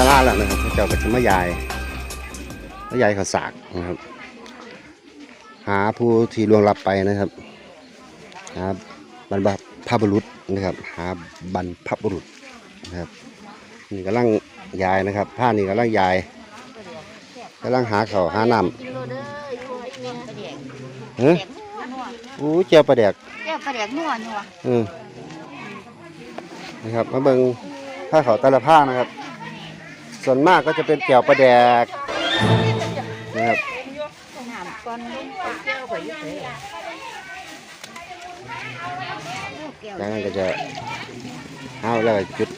ขึ้นจากข้างสาราแล้วนะครับพระเจ้าก็จะมายายมายายเขาวสากนะครับ หาผู้ที่ล่วงลับไปนะครับหาบรรพบุรุษนะครับ หาบรรพบุรุษนะครับนี่กำลังยายนะครับ ผ้านี่กำลังยายกำลังหาเขาวหาน้กิโลเด้ออยู่ไอ้แม่ปลาแดกำเฮ้ยแดกนัวอู้เจียวปลาแดกแก้วปลาแดกนัวนัวอืมนะครับมาเบิ่งผ้าเขาวแต่ละผ้านะครับ ส่วนมากก็จะเป็นแก้วปลาแดกนะครับแล้วจากนั้นก็จะเอาแล้วจุด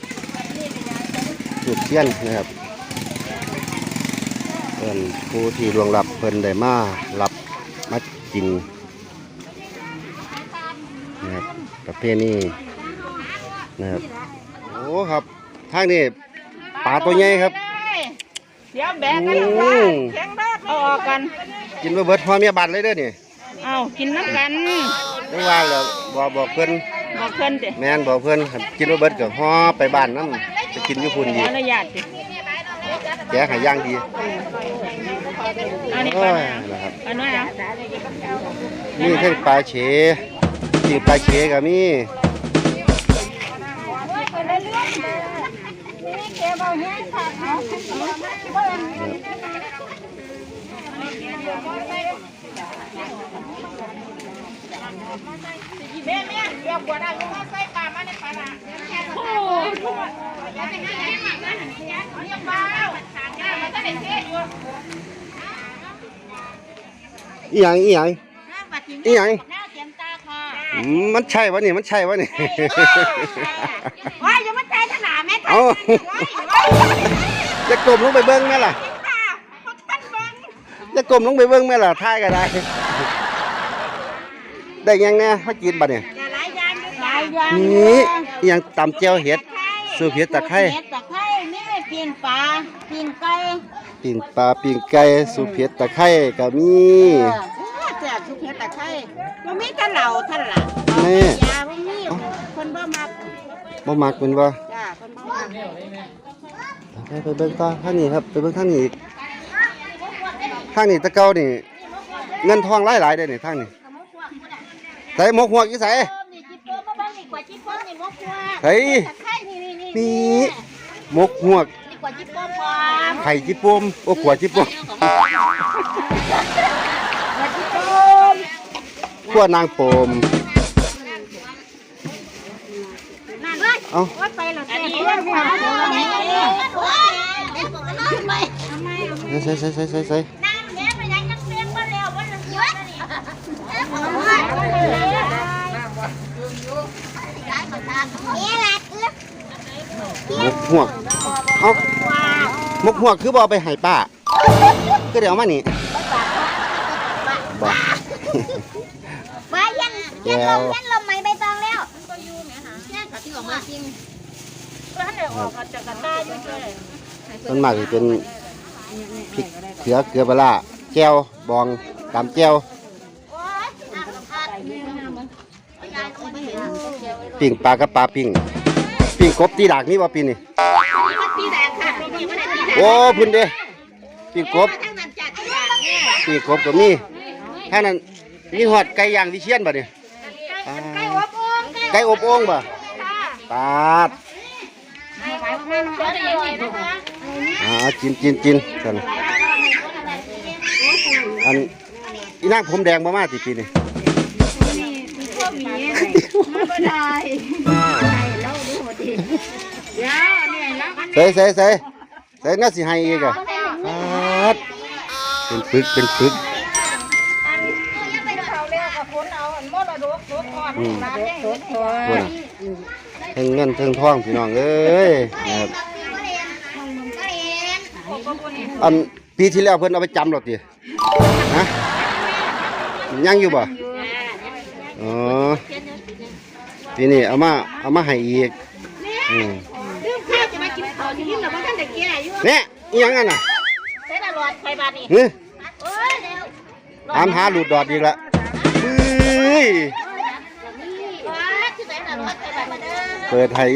จุดเทียนนะครับเพิ่นผู้ที่ลวงหลับเพิ่นได้มารับมากินนะครับประเภทนี้นะครับโอ้ครับทางนี้ ปลาตัวใหญ่ครับ เดี๋ยวแบกกันลงมาแข็งรอดเอาออกกัน กินมาเบิดพ่อเมียบัตรเลยเด้อนี่เอากินน้ำกันไม่ว่าแล้วบอกบอกเพิ่นบอกเพิ่นเด้แม่นบอกเพิ่นคันกินมาเบิดก็ห่อไปบ้านน้ำไปกินอยู่พุ่นขดีออนุญาตดิแกให้ย่างดีอันนี้โอ้ก่อนยนะนะครับอันนู้นนะมีเทั้งปลาเฉปีกปลาเฉก็มี แม่แม่เดี๋ยวกวดเอาลูกใส่ปลามาในปลาละโอ้ยอย่าไปให้แม่มันเรียกเบามันจะได้เสียอยู่อีหยังอีหยังบัดกินอีหยังหน้าเต็มตาค่ะอืมมันใช่วะนี่มันใช่วะนี่ว้ายอย่ามาใจขนาดแม่ เอาจะกลมลงไปเบิ้งไหมล่ะจะกลมลงไปเบิ้งไหมล่ะท่ายก็ได้ ได้ยังแน่มากินบัดเนี่ยอย่าหลายอย่างอยู่หลายอย่างนี่อีหยังตำเจียวเห็ดสูบเห็ดตะไคร้เห็ดตะไคร้นี่ปีนปลาปีนไก่ปิ่งปลาปิ่งไก่สูบเห็ดตะไคร้ก็มีเออแซ่บทุกเห็ดตะไคร้บ่มีแต่เหล่าเท่านั้นล่ะแม่ยาบ่มีคนบ่มักบ่มักเป็นว่าจ้าคนบ่มัก ไปเบิ้งต่อท่างนี้ครับไปเบิ้งข้างนี้ข้างนี้ตะเกานี่เงินทองไล่หลายเด้นี่ข้างนี้ใส่หมกหัวกี่ใส่ใส่มีหมกหัวไข่จิปมโอ้ขวจิปมขวานางปม เว้ยเอ้าว่าไปแล้วแต่เรื่อามโอ้ยโอ้ยไปใส่ใส่ใส่ใส่ใส่ม่ไปยังยังเลี้ยงบ่แล้วบ่ละเอะนี่แหละคือหมกหวกเอามกหวกคือบ่เอไปให้ป้า ก็เดี๋ยวมานี่บ่ว่ายังยังลมยังลม กมาจริงร้านเดี๋ยวออกมาจากกันได้อยู่เลยส่วนมากสิเป็นพริกเกลือเกลือปลาร้าแจ่วบองตำแจวโอ้ยอะขามันยายก็ไม่เห็นปิ้งปลากับปลาปิ้งปิ้งกบตีดากนี่บ่ปีนี่มันตีแดงค่ะปีนี่โอ้พุ่นเด้ปิ้งกบทั้งนั้นจัดทุกอย่างเนี่ยปิ้งกบก็มีถ้านั้นมีหอดไก่ย่างวิเชียนบ่เนี่ยไก่อบโอ่งไก่อบโอ่งบ่ ปาดไก่ขายประมาณนั้นจะยังไงนะคะอ่ากินกินกินกันอันอีนางผมแดงบ่มาติปีนี่พวกนี้มาบ่ได้แล้วดูหมดดิเดี๋ยวเนี่ยแล้วมันใส่ใส่ใส่ใส่น่าสิให้อีกอะปาดเป็นปึกเป็นปึกไปเขาเรียกกับคนเอาอันม รดกรถก่อนอืมร้านเนี่ยเห็นพุ่นน่ะเทั้งเงินเทั้งทองพี่น้องเอ้ยนะครับอันปีที่แล้วเพิ่นเอาไปจำหรอติฮะยังอยู่บ่อ๋อปีนี้เอามาเอามาให้อีกอืมลืมข้าวจะมากินข้าวที่นี่เหรอเพราะท่านเด็กแก่อยู่เนี่ยอีหยังกันน่ะเส้นอร่อยไฟบาทนี่เฮ้ยเอ้ยเร็วตามหาหลุดดอดอีกละเฮ้ย ว้าที่ เส้นอร่อย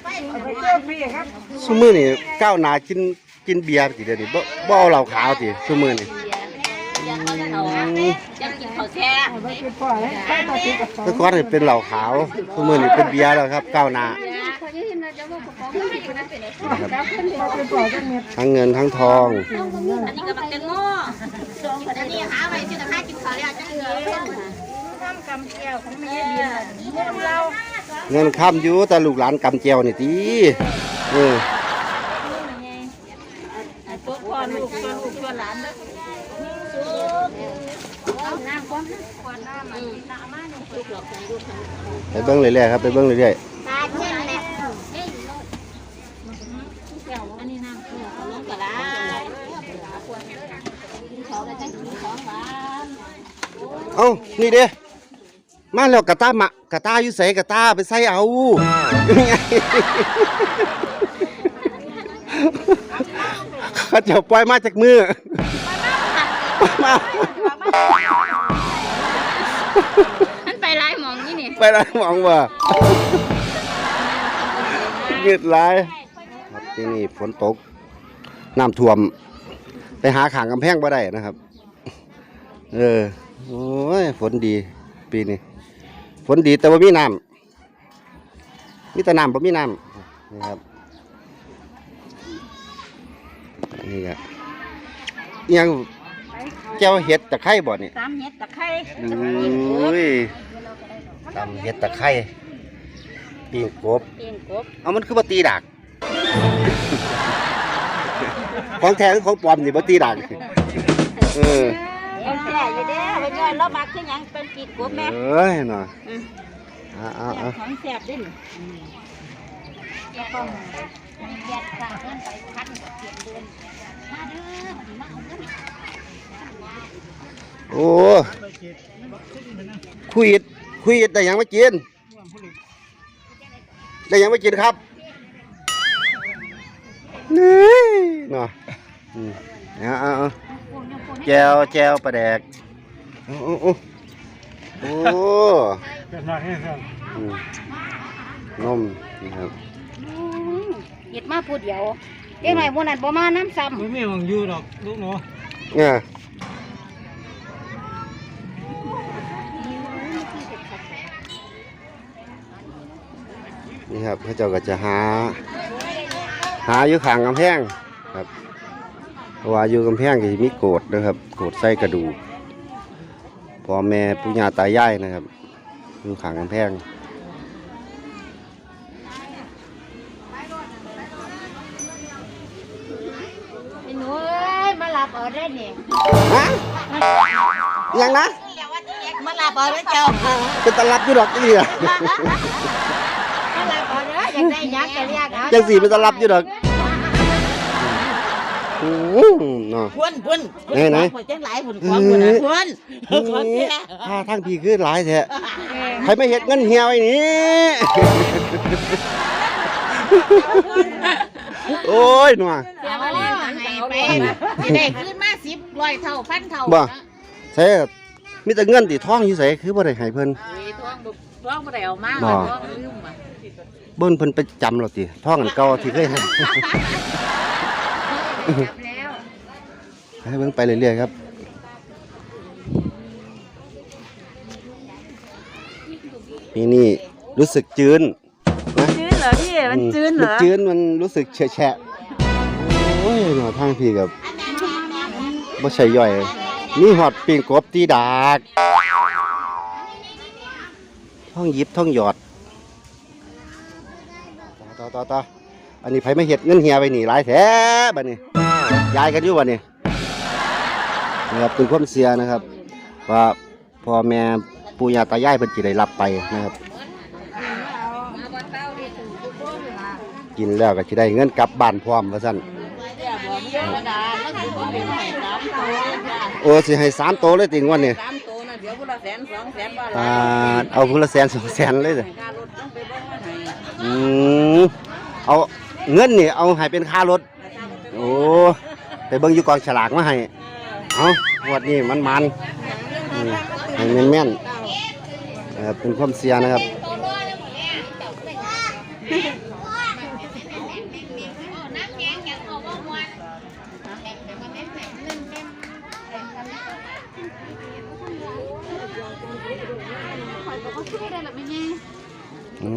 ไฟบาทมาเด้อเปิดให้ย่างดีครับซุมื้อนี่ก้าวหน้ากินกินเบียร์ติเดี๋ยวนี้บ่บ่เอาเหล้าขาวติซุมื้อนี่ยังเขายังกินข้าวแช่ไปกินพ่อเลยไปต่อติดกับสองแต่ก่อนนี่เป็นเหล้าขาวซุมื้อนี่เป็นเบียร์แล้วครับก้าวหน้าเขาจะเห็นเราจะว่าของเขาไม่ได้เป็นแล้วขึ้นไปเป็นพ่อกันเม็ดทั้งเงินทั้งทองอันนี้ก็บักแตงโมอันนี้หาไว้ที่จะฆ่ากินข้าวแล้วจังเลย ทำกำแก้วของแม่ดีมุมเราเงินค้ำอยู่แต่ลูกหลานกำแจวนี่ติเออตัวพ่อลูกตัวลูกตัวหลานน้ำก้อนก้อนน้ำมันน้ำมันลูกหลอกลูกไปเบิ่งเรื่อยๆครับไปเบิ่งเรื่อยตาเช่นแหละอันนี้น้ำเกลือลงกระลาเขาได้จังกินของหวานๆเอ้านี่เด้ มาแล้วกระตามะกระตาอยู่ไสกระตาไปใส่เอายังไงเขาเจะปล่อยมาจากมือมามันไปไล่มองนี่นี่ไปแล้วมองว่าเงืดหลายครับที่นี่ฝนตกน้ำท่วม ไปหาขางกำแพงบ่ได้นะครับ เออ โอ้ย ฝนดีปีนี้ ฝนดีแต่ว่ามีน้ำมีแต่น้ำบ่มีน้ำนี่ครับนี่ครับอิหยังแก้วเห็ดตะไคร้บ่นี่สามเม็ดตะไคร้อุ้ยตำเห็ดตะไคร้ปีงกบเองกบเอามันคือบ่ตีดักของแท้หรือของปลอมนี่บ่ตีดักเออยังแก่อยู่เด้ อไปย่อยแล้วมักคือหยังเป็นกีดกบแม่เอ้ยหน่อยเอาเอาเอาของแซ่บดิแล้วก็แยกกันเงินไปพันกับเสียงเดือนมาเด้อมาเอาเงินโอ้คุยดคุยดได้หยังมากินได้หยังมากินครับนี่เนาะอืมเอาเอาเอาแจวแจวปลาแดก โอ้โอ้โอ้โอ้อืมนมนะครับหยิดมาพูดเดียวเด็กหน่อยพวกนั้นบ่มาน้ำซ้ำไม่มีหวังอยู่ดอกลูกหนูเนี่ยนี่ครับพระเจ้าก็จะหา หาอยู่ข้างกำแพงครับเพราะว่าอยู่กำแพงก็จะมีโกดนะครับ โกดใส่กระดูก พ่อแม่ปู่ย่าตายายนะครับอยู่ข้างกำแพงไอ้หนูเอ้ยมาหลับเอาได้เนี่ยฮะยังนะมาหลับเอาได้เจ้าเป็นตลับอยู่ดอกนี่อะมาหลับเอาเด้ออยากได้ยักษ์ก็เรียกเอา จังสีเป็นตลับอยู่ดอกโอ้โหเนาะ พุ่นพุ่นไหนไหน พุ่นจังหลายพุ่นของพุ่นนะพุ่นของแท้ถ้าทั้งพี่คือหลายแท้ใครไม่เห็ดเงินเฮียไว้นี่โอ้ยหนัว เสียมาเล่นหันไปสิได้ขึ้นมาสิบร้อยเท่าพันเท่าบ่ใช่มีแต่เงินติทองอยู่ใส่คือบ่ได้ให้เพิ่นท้องบ่ท้องบ่ได้เอามาบ่ ท้องลืมอะเบิ่นเพิ่นไปจำเราติทองอันเก่าที่เคยให้ ให้เบิ่งไปเรื่อยๆครับปีนี้รู้สึกจืนนะจื้นเหรอพี่ มันจื้นเหรอมัจืนมันรู้สึกแฉะแฉะโอ้ยหน่อทางพี่กับบ่ใช่ย่อยมีหอดปิ่งกบตีดากท่องหยิบท่องหยอดต่อต่อต่อ อันนี้ไผไม่เห็ดเงินเฮียไปนี่หลายแท้บัดนี้ยายกันอยู่บัดนี้นะครับเป็นความเสียนะครับ ว่าพ่อแม่ปู่ย่าตายายเพิ่นสิได้รับไปนะครับ กินแล้วก็สิได้เงินกลับบ้านพร้อมว่าซั่นโอ้สิให้สามโตเลยติงวันนี้เดี๋ยวพุ่นละแสนสองแสนบ่อ่าละเอาคนละแสนสองแสนเลยเหรอเออืมเอา เงินนี่เอาให้เป็นค่ารถ โอ้ไปเบิ่งอยู่กองฉลากมาให้เอางวดนี้มันมันๆอืมให้แม่นแม่นๆเอ่อเป็นความเสียนะครับ โอ้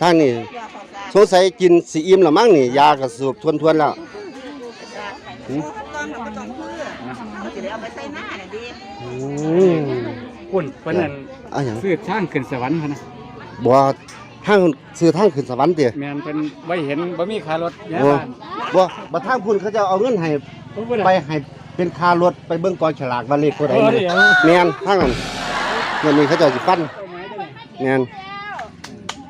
ทางนี้สงสัยกินสีอิ่มแล้วมั้งนี่ยากระสูบทวนๆแล้วต้นเขาต้องเพื่อเขาจะได้เอาไปใส่หน้าน่ะดีอืมปุ่นเพิ่นนั่นอะหยังซื้อทางขึ้นสวรรค์พะนะบ่ทางซื้อทางขึ้นสวรรค์ติแม่นเพิ่นบ่เห็นบ่มีค่ารถเนี่ยโอ้บ้านบ่บ่ทางพุ่นเขาจะเอาเงินให้โอ้บ่ไปได้ ให้เป็นค่ารถไปเบิ่งกองฉลากว่าเลขตัวใดโอ้แม่เดี๋ยว แม่นทางนั้นเงินนี้เขาเจะสิปั้นแม่นอื ม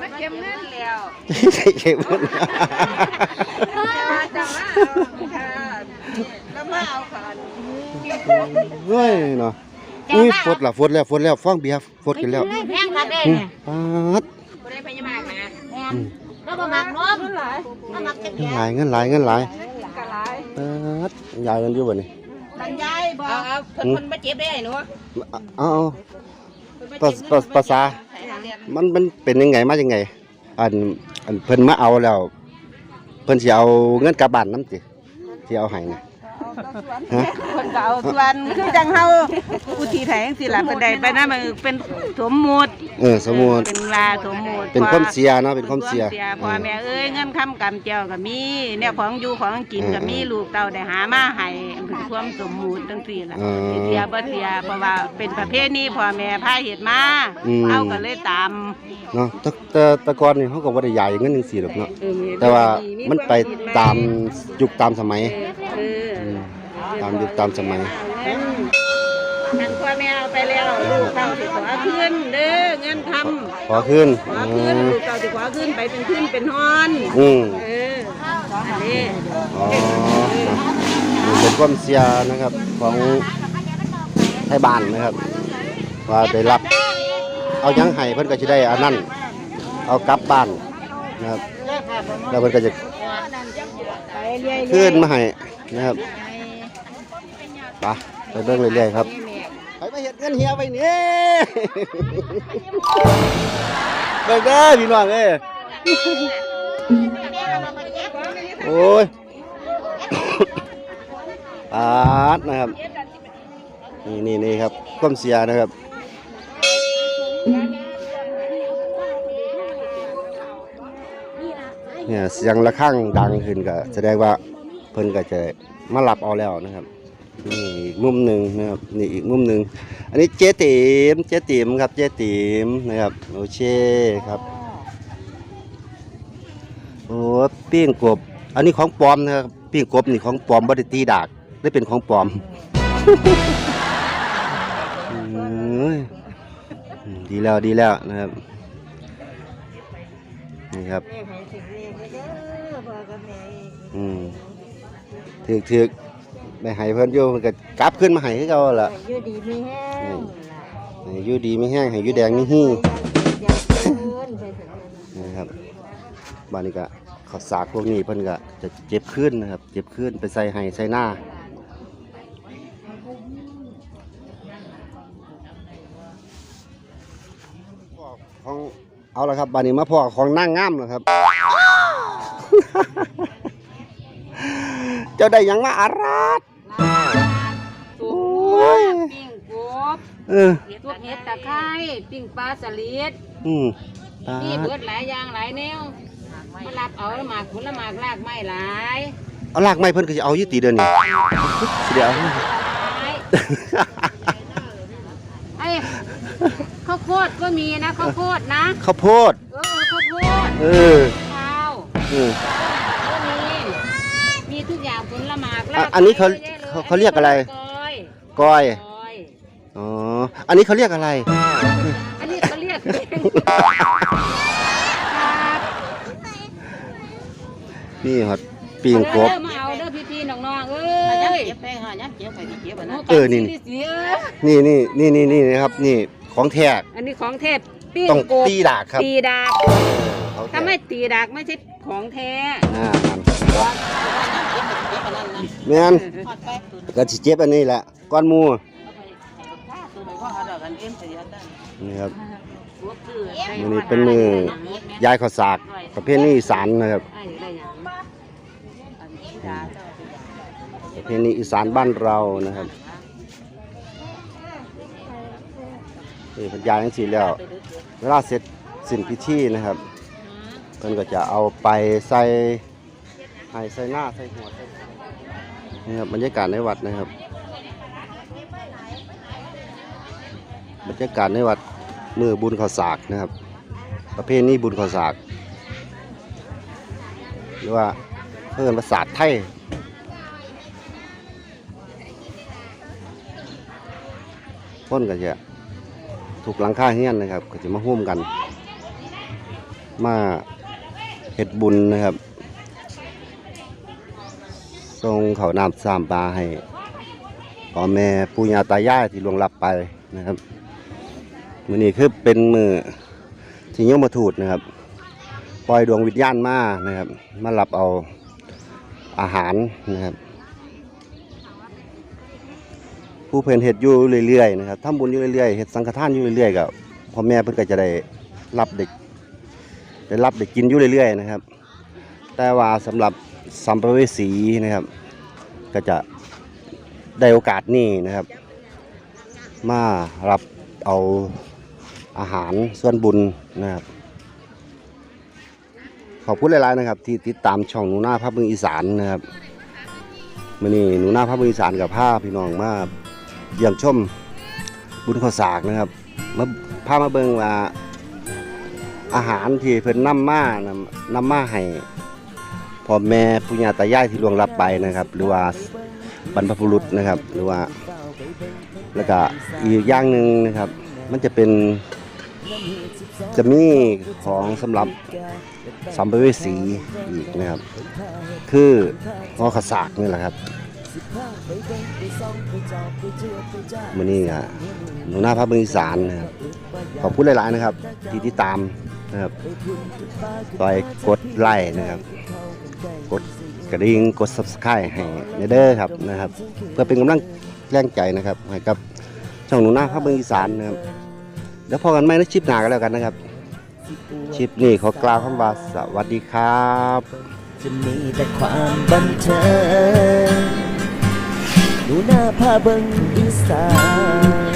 มาเก็บเงินแล้วใช่เก็บเงินมาจะมาเอาค่ะแล้วมาเอาค่ะเฮ้ยเนาะอุ้ยฟดละฟดแล้วฟดแล้วฟ้องเบียร์ฟดกันแล้วแพงกันเด้อืมเนี่ยปาดบ่ได้พยาบาลนะแม่นก็บ่มักนมก็มักจะเงิเกีนยหลายเงินหลายเงินหลายกะหลายปาดยายกันอยู่บ่นี่บรรยายบ่เอาเอาเพิ่นเพิ่นมาเจ็บได้ไอ้หนูเอาเอา ภาภาภาษา มันมันเป็นยังไงมายังไง อันอันเพิ่นมาเอาแล้ว เพิ่นสิเอาเงินกลับบ้านนำติที่เอาให้นะ คนก็เอาส่วนคือจังเฮาอุทิศให้จังซี่ล่ะเพิ่นได้ไปนำเป็นสมมุติเออสมมุติเป็นลาสมมุติเป็นความเสียเนาะเป็นความเสียพ่อแม่เอ้ยเงินคำกำเจียวก็มีเนี่ยของอยู่ของกินก็มีเออลูกเต่าได้หามาให้เป็นความสมมุติจังซี่ล่ะเออสิเสียบ่เสียเพราะว่าเป็นประเพณีพ่อแม่พาเฮ็ดมาอืมเอาก็เลยตามเนาะแต่แต่แต่ก่อนนี่เขาก็บ่ได้ใหญ่เงินจังซี่หรอกเนาะเออแต่ว่ามันไปตามยุคตามสมัยเอออืมตามยุคตามสมัยท่านพ่อแม่เอาไปแล้วลูกเต่าสิขอคืนเด้อเงินคำขอขึ้นขออืคืนมลูกเต่าสิขอคืนไปเป็นคืนเป็นฮอนอืมเอออันนี้อ๋อนี่เป็นความเสียนะครับของไทยบ้านนะครับ ว่าได้รับ เอาหยังให้เพิ่นก็สิได้อันนั้นเอากลับบ้านนะครับแล้วเพิ่นก็จะไปเรื่อยๆขึ้นมาให้นะครับ ไปไปเบิ่งเรื่อยๆครับไปมาเฮ็ดเงินเฮียไปนี่เบิ่งเด้อพี่น้องเอ้ยโอ้ยปาดนะครับ นี่นี่นี่ครับความเสียนะครับเนี่ยเสียงระฆังดังขึ้นก็แสดงว่าเพิ่นก็จะมารับเอาแล้วนะครับ นี่อีกมุมหนึ่งนะครับนี่อีกมุมหนึ่งอันนี้เจ๊ติ๋มเจ๊ติ๋มครับเจ๊ติ๋มนะครับโอเคครับโอ้ปิ้งกบ อันนี้ของปลอมนะครับปิ้งกบนี่ของปลอมบ่ได้ตีดากได้เป็นของปลอมอืมอืมดีแล้วดีแล้วนะครับนี่ครับอืมถึกถึก ได้ให้เพิ่นอยู่เพิ่นก็กลับขึ้นมาให้คือเก่าล่ะ อยู่ดีมีแห้งให้อยู่ดีไม่แห้งให้อยู่แดงนี่ฮี่อยากเกินไปถึงนั้นนะครับบ้านนี้ก็ข้าวสากพวกนี้เพิ่นก็จะเจ็บขึ้นนะครับ เจ็บขึ้นไปใส่ให้ใส่หน้าของเอาละครับบ้านนี้มาพ่อของนั่งงามแล้วครับ เจ้าได้หยังมาอาราดโอ้ยปิ้งกบเออตัวเห็ดตะไคร้ปิ้งปลาสลิดอืมตานี่ดเบิดหลายอย่างหลายแนวมารับเอาหมากผลหมากรากไม้หลายเอาลากไม้เพิ่นก็สิเอาอยู่ตีเดือนนี้สิเดี๋ยวเอาหลายไอ้ข้าวโพดก็มีนะข้าวโพดนะข้าวโพดเออข้าวโพดเออข้าวเออ ก็มีมีทุกอย่างผลหมากราก อะอันนี้เขาไม้ยอะเขาเขาเรียกอะไรก้อยก้อยก้อย อ๋อ อันนี้เขาเรียกอะไร อันนี้เขาเรียกครับนี่ครับปีงกบเด้อมาเอาเด้อพี่ๆน้องๆเอ้ยเจ็บแป้งค่ะยักเจ็บไปเจ็บอะนะ เออนี่ สีเอ้ยนี่นี่นี่นี่นี่นะครับ นี่ของแท้อันนี้ของเทพปิ้งต้องกบตีดากครับตีดากเขาแท้ถ้าไม่ตีดากไม่ใช่ของแท้อ่า แม่นก็สิเจ็บอันนี้แหละก้อนหมูนี่ครับมื้อนี้เป็นมือยายข้าวสากประเภทนี้อีสานนะครับประเพณีอีสานบ้านเรานะครับนี่พันยาทั้งสี่แล้ว เวลาเสร็จสิ้นพิธีนะครับเพิ่นก็จะเอาไปใส่ให้ใส่หน้าใส่หัวใส่ นี่ครับบรรยากาศในวัดนะครับ บรรยากาศในวัดมือบุญข้าวสากนะครับ ประเพณีบุญข้าวสาก หรือว่าเพื่อนภาษาไทยคนก็จะถูกหลังคาเฮี้ยนนะครับ ก็จะมาห่วมกัน มาเฮ็ดบุญนะครับ ส่งเขาน้ำสามปลาให้พ่อแม่ปู่ย่าตายายที่ล่วงลับไปนะครับมือนี้คือเป็นมือที่ยมมาถูดนะครับ ปล่อยดวงวิญญาณมานะครับ มารับเอาอาหารนะครับ ผู้เพิ่นเฮ็ดอยู่เรื่อยๆนะครับทำบุญอยู่เรื่อยๆเฮ็ดสังฆทานอยู่เรื่อยๆก็พ่อแม่เพิ่นก็จะได้รับเด็กได้รับได้กินอยู่เรื่อยๆนะครับ แต่ว่าสำหรับ สัมภเวสีนะครับ ก็จะได้โอกาสนี้นะครับ มารับเอาอาหารส่วนบุญนะครับ ขอบคุณหลายๆนะครับ ที่ติดตามช่องหนูหน้าภาพเมืองอีสานนะครับมื่อนี้หนูหน้าภาพเมืองอีสานกับภาพพี่น้องมาเยี่ยมชมบุญข้าวสากนะครับมาพามาเบิ่งว่าอาหารที่เพิ่นนำมานำนำมาให้ พ่อแม่ปู่ย่าตายายที่ล่วงลับไปนะครับ หรือว่าบรรพบุรุษนะครับ หรือว่า แล้วก็อีกอย่างหนึ่งนะครับ มันจะเป็นจะมีของสำหรับสัมภเวสีอีกนะครับ คือหอขสากนี่แหละครับมื่อนี้อะหนูหน้าพระเมืองอีสานนะครับขอบคุณหลาย ๆ นะครับ ที่ติดตามนะครับต่อยกดไลค์นะครับ กดกระดิ่งกด subscribe ให้ในเด้อครับนะครับ เพื่อเป็นกำลังแรงใจนะครับให้กับช่องหนูหน้าพระเมืองอีสานนะครับเดี๋ยวพอกันไหมในคลิปหนากันแล้วกันนะครับคลิปนี้ขอกล่าวคำว่าสวัสดีครับจะมีแต่ความบันเทิงหนูหน้าพาเบิงอีสาน